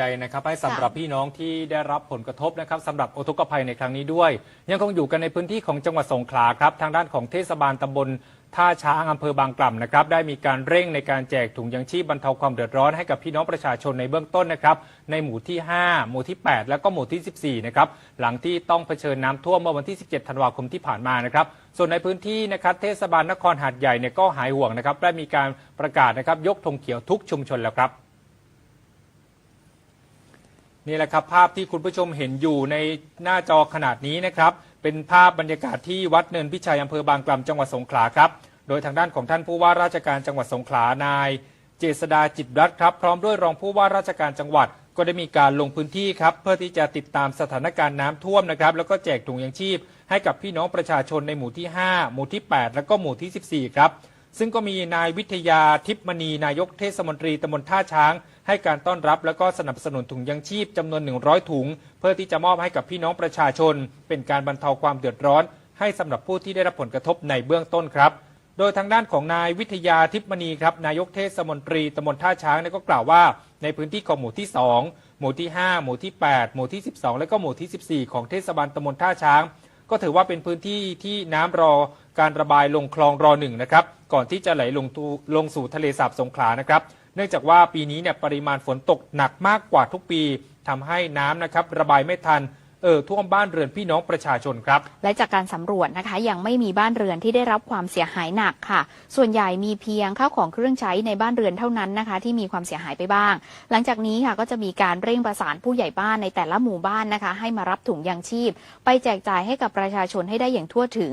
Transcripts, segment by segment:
ใจนะครับให้สำหรับพี่น้องที่ได้รับผลกระทบนะครับสำหรับอุทกภัยในครั้งนี้ด้วย ยังคงอยู่กันในพื้นที่ของจังหวัดสงขลาครับทางด้านของเทศบาลตำบลท่าช้างอำเภอบางกล่ำนะครับได้มีการเร่งในการแจกถุงยังชีพบรรเทาความเดือดร้อนให้กับพี่น้องประชาชนในเบื้องต้นนะครับในหมู่ที่ 5 หมู่ที่ 8 แล้วก็หมู่ที่ 14 นะครับหลังที่ต้องเผชิญน้ำท่วมเมื่อวันที่ 17 ธันวาคมที่ผ่านมานะครับส่วนในพื้นที่นะครับเทศบาลนครหาดใหญ่เนี่ยก็หายห่วงนะครับได้มีการประกาศนะครับยกธงเขียวทุกชุมชนแล้วครับ นี่แหละครับภาพที่คุณผู้ชมเห็นอยู่ในหน้าจอขนาดนี้นะครับ เป็นภาพบรรยากาศที่วัดเนินพิชัยอำเภอบางกล่ำจังหวัดสงขลาครับ โดยทางด้านของท่านผู้ว่าราชการจังหวัดสงขลานาย เจษดาจิตรัตน์ครับ พร้อมด้วยรองผู้ว่าราชการจังหวัด ก็ได้มีการลงพื้นที่ครับ เพื่อที่จะติดตามสถานการณ์น้ำท่วมนะครับ แล้วก็แจกถุงยังชีพ ให้กับพี่น้องประชาชนในหมู่ที่ 5 หมู่ที่ 8 แล้วก็หมู่ที่ 14 ครับ ซึ่งก็มีนายวิทยาทิพมณีนายกเทศมนตรีตำบลท่าช้าง ให้การต้อนรับแล้วก็สนับสนุนถุงยังชีพจำนวน 100 ถุง เพื่อที่จะมอบให้กับพี่น้องประชาชน เป็นการบรรเทาความเดือดร้อน ให้สำหรับผู้ที่ได้รับผลกระทบในเบื้องต้นครับ โดยทางด้านของนายวิทยาทิพมณีครับนายกเทศมนตรีตำบลท่าช้างก็กล่าวว่า ในพื้นที่ของหมู่ที่ 2 หมู่ที่ 5 หมู่ที่ 8 หมู่ที่ 12 และก็หมู่ที่ 14 ของเทศบาลตำบลท่าช้าง ก็ถือว่าเป็นพื้นที่ที่น้ำรอการระบายลงคลองรอหนึ่งนะครับก่อนที่จะไหลลงตูลงสู่ทะเลสาบสงขลานะครับ เนื่องจากว่าปีนี้เนี่ยปริมาณฝนตกหนักมากกว่าทุกปีทำให้น้ำนะครับระบายไม่ทัน เอ่อท่วมบ้านเรือนพี่น้องประชาชนครับ และจากการสำรวจนะคะ ยังไม่มีบ้านเรือนที่ได้รับความเสียหายหนักค่ะ ส่วนใหญ่มีเพียงข้าวของเครื่องใช้ในบ้านเรือนเท่านั้นนะคะ ที่มีความเสียหายไปบ้าง หลังจากนี้ค่ะก็จะมีการเร่งประสานผู้ใหญ่บ้านในแต่ละหมู่บ้านนะคะ ให้มารับถุงยางชีพ ไปแจกจ่ายให้กับประชาชนให้ได้อย่างทั่วถึง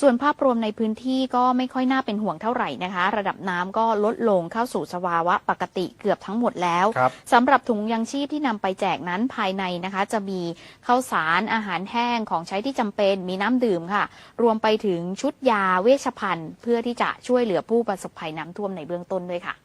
ส่วนภาพรวมในพื้นที่ก็ไม่ค่อยน่าเป็นห่วงเท่าไหร่นะคะ ระดับน้ำก็ลดลงเข้าสู่สภาวะปกติเกือบทั้งหมดแล้วครับ สำหรับถุงยังชีพที่นำไปแจกนั้นภายในนะคะ จะมีข้าวสารอาหารแห้งของใช้ที่จำเป็นมีน้ำดื่มค่ะ รวมไปถึงชุดยาเวชภัณฑ์ เพื่อที่จะช่วยเหลือผู้ประสบภัยน้ำท่วมในเบื้องต้นด้วยค่ะ